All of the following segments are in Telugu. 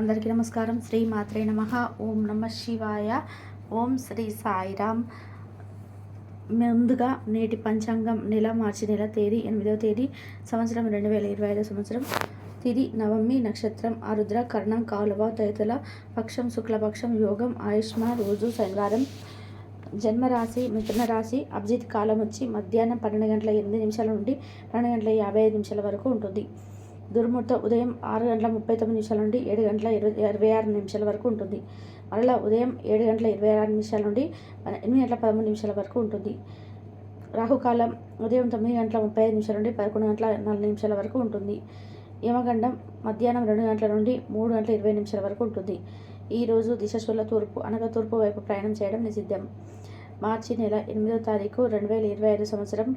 అందరికీ నమస్కారం. శ్రీ మాత్రే నమ. ఓం నమ శివాయ. ఓం శ్రీ సాయిరామ్. ముందుగా నేటి పంచాంగం నెల మార్చి నెల తేదీ ఎనిమిదవ తేదీ సంవత్సరం రెండు వేల ఇరవై ఐదో సంవత్సరం. తిది నవమి నక్షత్రం. ఆరుద్ర కర్ణం కాలువ తదితల పక్షం శుక్లపక్షం యోగం ఆయుష్మా రోజు శనివారం. జన్మరాశి మిథున రాశి అభిజిత్ కాలం వచ్చి మధ్యాహ్నం పన్నెండు గంటల ఎనిమిది నిమిషాల నుండి పన్నెండు గంటల యాభై ఐదు నిమిషాల వరకు ఉంటుంది. దుర్ముహూర్తం ఉదయం ఆరు గంటల ముప్పై తొమ్మిది నిమిషాల నుండి ఏడు గంటల ఇరవై ఇరవై ఆరు నిమిషాల వరకు ఉంటుంది. మరలా ఉదయం ఏడు గంటల ఇరవై ఆరు నిమిషాల నుండి ఎనిమిది గంటల పదమూడు నిమిషాల వరకు ఉంటుంది. రాహుకాలం ఉదయం తొమ్మిది గంటల ముప్పై ఐదు నిమిషాల నుండి పదకొండు గంటల నాలుగు నిమిషాల వరకు ఉంటుంది. యమగండం మధ్యాహ్నం రెండు గంటల నుండి మూడు గంటల ఇరవై నిమిషాల వరకు ఉంటుంది. ఈరోజు దిశశూల తూర్పు అనగా తూర్పు వైపు ప్రయాణం చేయడం నిషిద్ధం. మార్చి నెల ఎనిమిదో తారీఖు రెండు వేల ఇరవై ఐదు సంవత్సరం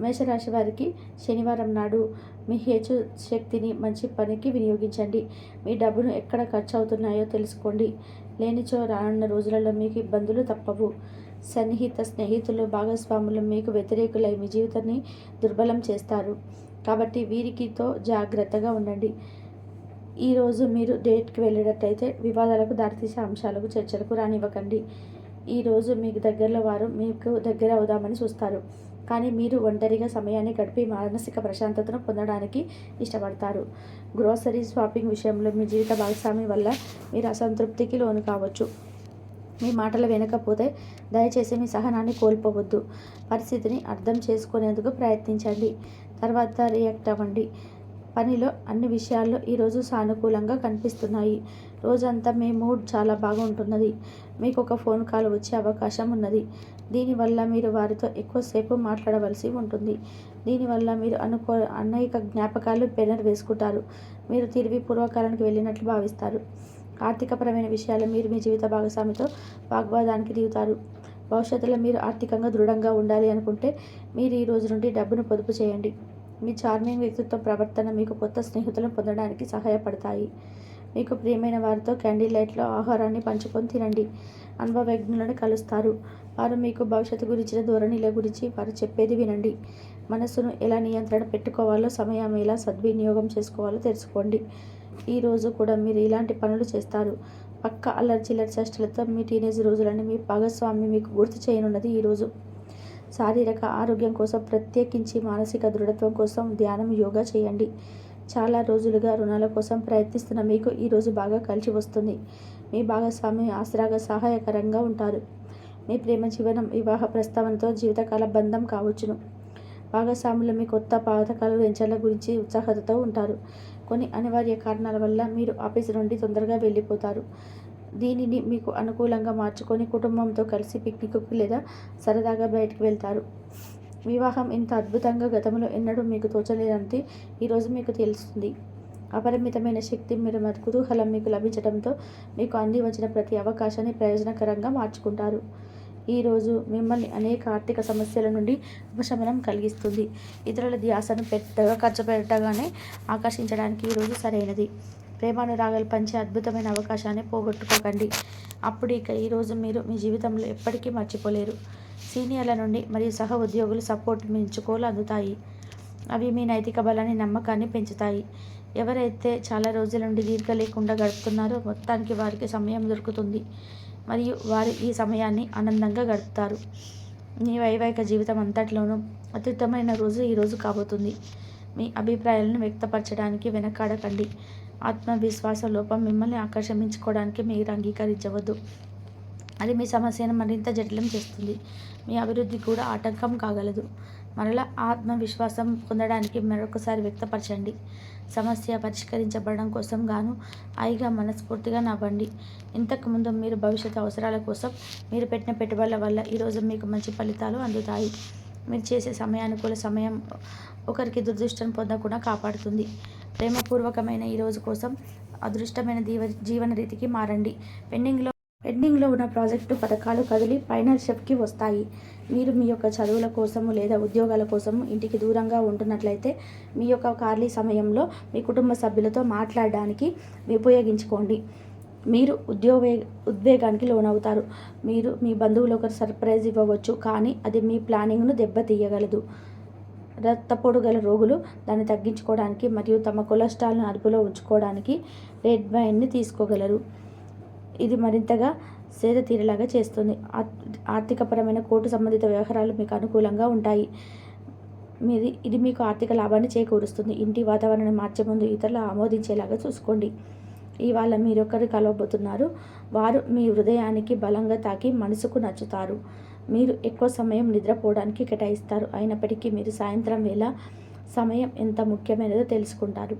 మేషరాశి వారికి శనివారం నాడు మీ హేచు శక్తిని మంచి పనికి వినియోగించండి. మీ డబ్బును ఎక్కడ ఖర్చు అవుతున్నాయో తెలుసుకోండి. లేనిచో రానున్న రోజులలో మీకు ఇబ్బందులు తప్పవు. సన్నిహిత స్నేహితులు భాగస్వాములు మీకు వ్యతిరేకులై మీ జీవితాన్ని దుర్బలం చేస్తారు. కాబట్టి వీరికితో జాగ్రత్తగా ఉండండి. ఈరోజు మీరు డేట్కి వెళ్ళేటట్టయితే వివాదాలకు దారితీసే అంశాలకు చర్చలకు రానివ్వకండి. ఈరోజు మీకు దగ్గరలో వారు మీకు దగ్గర అవుదామని చూస్తారు. కానీ మీరు ఒంటరిగా సమయాన్ని గడిపి మానసిక ప్రశాంతతను పొందడానికి ఇష్టపడతారు. గ్రోసరీ షాపింగ్ విషయంలో మీ జీవిత భాగస్వామి వల్ల మీరు అసంతృప్తికి లోను కావచ్చు. మీ మాటలు వినకపోతే దయచేసి మీ సహనాన్ని కోల్పోవద్దు. పరిస్థితిని అర్థం చేసుకునేందుకు ప్రయత్నించండి. తర్వాత రియాక్ట్ అవ్వండి. పనిలో అన్ని విషయాల్లో ఈరోజు సానుకూలంగా కనిపిస్తున్నాయి. రోజంతా మీ మూడ్ చాలా బాగుంటున్నది. మీకు ఒక ఫోన్ కాల్ వచ్చే అవకాశం ఉన్నది. దీనివల్ల మీరు వారితో ఎక్కువసేపు మాట్లాడవలసి ఉంటుంది. దీనివల్ల మీరు అనుకో అనేక జ్ఞాపకాలు పెనర్ వేసుకుంటారు. మీరు తిరిగి పూర్వకాలానికి వెళ్ళినట్లు భావిస్తారు. ఆర్థికపరమైన విషయాలు మీరు మీ జీవిత భాగస్వామితో వాగ్వాదానికి దిగుతారు. భవిష్యత్తులో మీరు ఆర్థికంగా దృఢంగా ఉండాలి అనుకుంటే మీరు ఈ రోజు నుండి డబ్బును పొదుపు చేయండి. మీ చార్మింగ్ వ్యక్తిత్వ ప్రవర్తన మీకు కొత్త స్నేహితులను పొందడానికి సహాయపడతాయి. మీకు ప్రియమైన వారితో క్యాండిల్ లైట్లో ఆహారాన్ని పంచుకొని తినండి. అనుభవజ్ఞులను కలుస్తారు. వారు మీకు భవిష్యత్తు గురించిన ధోరణిల గురించి వారు చెప్పేది వినండి. మనస్సును ఎలా నియంత్రణ పెట్టుకోవాలో సమయం ఎలా సద్వినియోగం చేసుకోవాలో తెలుసుకోండి. ఈరోజు కూడా మీరు ఇలాంటి పనులు చేస్తారు. పక్క అల్లరి చిల్లరి చేష్టలతో మీ టీనేజ్ రోజులని మీ భాగస్వామి మీకు గుర్తు చేయనున్నది ఈరోజు శారీరక ఆరోగ్యం కోసం ప్రత్యేకించి మానసిక దృఢత్వం కోసం ధ్యానం యోగా చేయండి. చాలా రోజులుగా రుణాల కోసం ప్రయత్నిస్తున్న మీకు ఈరోజు బాగా కలిసి వస్తుంది. మీ భాగస్వామి ఆసరాగా సహాయకరంగా ఉంటారు. మీ ప్రేమ జీవనం వివాహ ప్రస్తావనతో జీవితకాల బంధం కావచ్చును. భాగస్వాములు మీ కొత్త పాతకాల వెంచర్ల గురించి ఉత్సాహతతో ఉంటారు. కొన్ని అనివార్య కారణాల వల్ల మీరు ఆఫీస్ నుండి తొందరగా వెళ్ళిపోతారు. దీనిని మీకు అనుకూలంగా మార్చుకొని కుటుంబంతో కలిసి పిక్నిక్కు లేదా సరదాగా బయటకు వెళ్తారు. వివాహం ఇంత అద్భుతంగా గతంలో ఎన్నడూ మీకు తోచలేదంటే ఈరోజు మీకు తెలుస్తుంది. అపరిమితమైన శక్తి మీరు మరి కుతూహలం మీకు లభించడంతో మీకు అంది వచ్చిన ప్రతి అవకాశాన్ని ప్రయోజనకరంగా మార్చుకుంటారు. ఈరోజు మిమ్మల్ని అనేక ఆర్థిక సమస్యల నుండి ఉపశమనం కలిగిస్తుంది. ఇతరుల ధ్యాసను పెద్దగా ఖర్చు పెట్టగానే ఆకర్షించడానికి ఈరోజు సరైనది. ప్రేమానురాగాలు పంచే అద్భుతమైన అవకాశాన్ని పోగొట్టుకోకండి. అప్పుడు ఇక ఈరోజు మీరు మీ జీవితంలో ఎప్పటికీ మర్చిపోలేరు. సీనియర్ల నుండి మరియు సహ ఉద్యోగులు సపోర్ట్ మించుకోలు అందుతాయి. అవి మీ నైతిక బలాన్ని నమ్మకాన్ని పెంచుతాయి. ఎవరైతే చాలా రోజుల నుండి దీర్ఘ లేకుండా గడుపుతున్నారో మొత్తానికి వారికి సమయం దొరుకుతుంది. మరియు వారు ఈ సమయాన్ని ఆనందంగా గడుపుతారు. మీ వైవాహిక జీవితం అంతట్లోనూ అత్యుత్తమైన రోజు ఈరోజు కాబోతుంది. మీ అభిప్రాయాలను వ్యక్తపరచడానికి వెనకాడకండి. ఆత్మవిశ్వాస లోపం మిమ్మల్ని ఆకర్షించుకోవడానికి మీరు అంగీకరించవద్దు. అది మీ సమస్యను మరింత జటిలం చేస్తుంది. మీ అభివృద్ధి కూడా ఆటంకం కాగలదు. మరలా ఆత్మవిశ్వాసం పొందడానికి మరొకసారి వ్యక్తపరచండి. సమస్య పరిష్కరించబడడం కోసం గాను హాయిగా మనస్ఫూర్తిగా నవ్వండి. ఇంతకుముందు మీరు భవిష్యత్తు అవసరాల కోసం మీరు పెట్టిన పెట్టుబడుల వల్ల ఈరోజు మీకు మంచి ఫలితాలు అందుతాయి. మీరు చేసే సమయానుకూల సమయం ఒకరికి దురదృష్టం పొందకుండా కాపాడుతుంది. ప్రేమపూర్వకమైన ఈ రోజు కోసం అదృష్టమైన దీవ జీవన రీతికి మారండి. పెండింగ్లో పెండింగ్లో ఉన్న ప్రాజెక్టు పథకాలు కదిలి ఫైనల్ షెఫ్కి వస్తాయి. మీరు మీ యొక్క చదువుల కోసము లేదా ఉద్యోగాల కోసము ఇంటికి దూరంగా ఉంటున్నట్లయితే మీ యొక్క ఖాళీ సమయంలో మీ కుటుంబ సభ్యులతో మాట్లాడడానికి ఉపయోగించుకోండి. మీరు ఉద్యోగ ఉద్వేగానికి లోనవుతారు. మీరు మీ బంధువులు ఒక సర్ప్రైజ్ ఇవ్వవచ్చు కానీ అది మీ ప్లానింగ్ను దెబ్బతీయగలదు. రక్తపోటు గల రోగులు దాన్ని తగ్గించుకోవడానికి మరియు తమ కొలెస్ట్రాల్ను అదుపులో ఉంచుకోవడానికి రెడ్ వైన్ని తీసుకోగలరు. ఇది మరింతగా సేద తీరేలాగా చేస్తుంది. ఆర్థికపరమైన కోర్టు సంబంధిత వ్యవహారాలు మీకు అనుకూలంగా ఉంటాయి. మీది ఇది మీకు ఆర్థిక లాభాన్ని చేకూరుస్తుంది. ఇంటి వాతావరణాన్ని మార్చే ముందు ఇతరులు ఆమోదించేలాగా చూసుకోండి. ఇవాళ మీరొకరు కలవబోతున్నారు. వారు మీ హృదయానికి బలంగా తాకి మనసుకు నచ్చుతారు. మీరు ఎక్కువ సమయం నిద్రపోవడానికి కేటాయిస్తారు. అయినప్పటికీ మీరు సాయంత్రం వేళ సమయం ఎంత ముఖ్యమైనదో తెలుసుకుంటారు.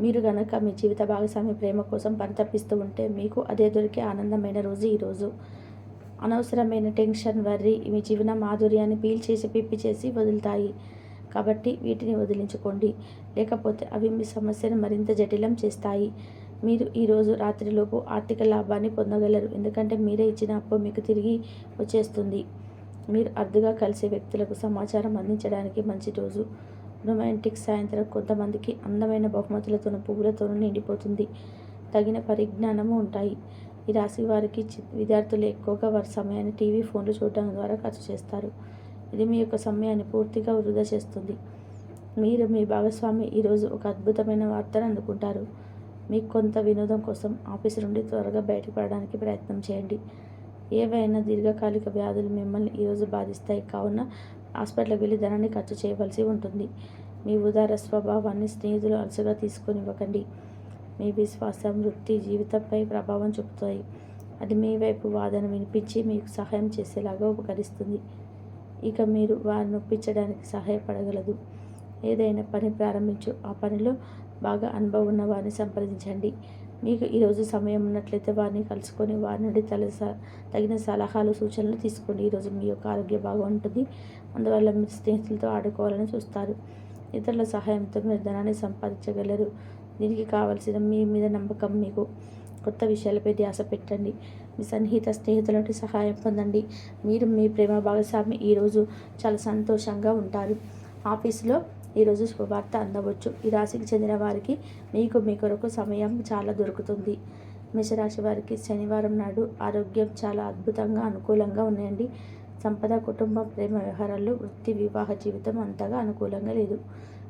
మీరు గనక మీ జీవిత భాగస్వామి ప్రేమ కోసం పరితపిస్తూ ఉంటే మీకు అదే దొరికే ఆనందమైన రోజు ఈరోజు అనవసరమైన టెన్షన్ వర్రీ మీ జీవన మాధుర్యాన్ని పీల్చేసి పిప్పి చేసి వదులుతాయి. కాబట్టి వీటిని వదిలించుకోండి. లేకపోతే అవి మీ సమస్యను మరింత జటిలం చేస్తాయి. మీరు ఈరోజు రాత్రిలోపు ఆర్థిక లాభాన్ని పొందగలరు. ఎందుకంటే మీరే ఇచ్చిన అప్పు మీకు తిరిగి వచ్చేస్తుంది. మీరు అరుదుగా కలిసే వ్యక్తులకు సమాచారం అందించడానికి మంచి రోజు. రొమాంటిక్ సాయంత్రం కొంతమందికి అందమైన బహుమతులతోనూ పువ్వులతోనూ నిండిపోతుంది. తగిన పరిజ్ఞానము ఉంటాయి. ఈ రాశి వారికి విద్యార్థులు ఎక్కువగా వారి సమయాన్ని టీవీ ఫోన్లు చూడడం ద్వారా ఖర్చు చేస్తారు. ఇది మీ యొక్క సమయాన్ని పూర్తిగా వృధా చేస్తుంది. మీరు మీ భాగస్వామి ఈరోజు ఒక అద్భుతమైన వార్తను అందుకుంటారు. మీకు కొంత వినోదం కోసం ఆఫీసు నుండి త్వరగా బయటపడడానికి ప్రయత్నం చేయండి. ఏవైనా దీర్ఘకాలిక వ్యాధులు మిమ్మల్ని ఈరోజు బాధిస్తాయి కావున హాస్పిటల్కి వెళ్ళి ధనాన్ని ఖర్చు చేయవలసి ఉంటుంది. మీ ఉదార స్వభావాన్ని స్నేహితులు అలసగా తీసుకొనివ్వకండి. మీ విశ్వాసం వృత్తి జీవితంపై ప్రభావం చూపుతాయి. అది మీ వైపు వాదన వినిపించి మీకు సహాయం చేసేలాగా ఉపకరిస్తుంది. ఇక మీరు వారిని ఒప్పించడానికి సహాయపడగలదు. ఏదైనా పని ప్రారంభించు. ఆ పనిలో బాగా అనుభవం ఉన్న వారిని సంప్రదించండి. మీకు ఈరోజు సమయం ఉన్నట్లయితే వారిని కలుసుకొని వారి నుండి తల స- తగిన సలహాలు సూచనలు తీసుకోండి. ఈరోజు మీ యొక్క ఆరోగ్యం బాగుంటుంది. అందువల్ల మీరు స్నేహితులతో ఆడుకోవాలని చూస్తారు. ఇతరుల సహాయంతో మీరు ధనాన్ని సంపాదించగలరు. దీనికి కావలసిన మీ మీద నమ్మకం మీకు కొత్త విషయాలపై ధ్యాస పెట్టండి. మీ సన్నిహిత స్నేహితుల నుండి సహాయం పొందండి. మీరు మీ ప్రేమ భాగస్వామి ఈరోజు చాలా సంతోషంగా ఉంటారు. ఆఫీసులో ఈరోజు శుభవార్త అందవచ్చు. ఈ రాశికి చెందిన వారికి మీకు మీ కొరకు సమయం చాలా దొరుకుతుంది. మేషరాశి వారికి శనివారం నాడు ఆరోగ్యం చాలా అద్భుతంగా అనుకూలంగా ఉన్నాయండి. సంపద కుటుంబం ప్రేమ వ్యవహారాలు వృత్తి వివాహ జీవితం అంతగా అనుకూలంగా లేదు.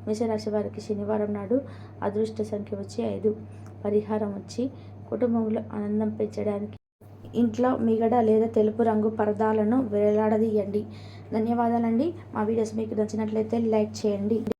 మేషరాశి వారికి శనివారం నాడు అదృష్ట సంఖ్య వచ్చి ఐదు. పరిహారం వచ్చి కుటుంబంలో ఆనందం పెంచడానికి ఇంట్లో మిగడ లేదా తెలుపు రంగు పరదాలను వేలాడదీయండి. ధన్యవాదాలండి. మా వీడియోస్ మీకు నచ్చినట్లయితే లైక్ చేయండి.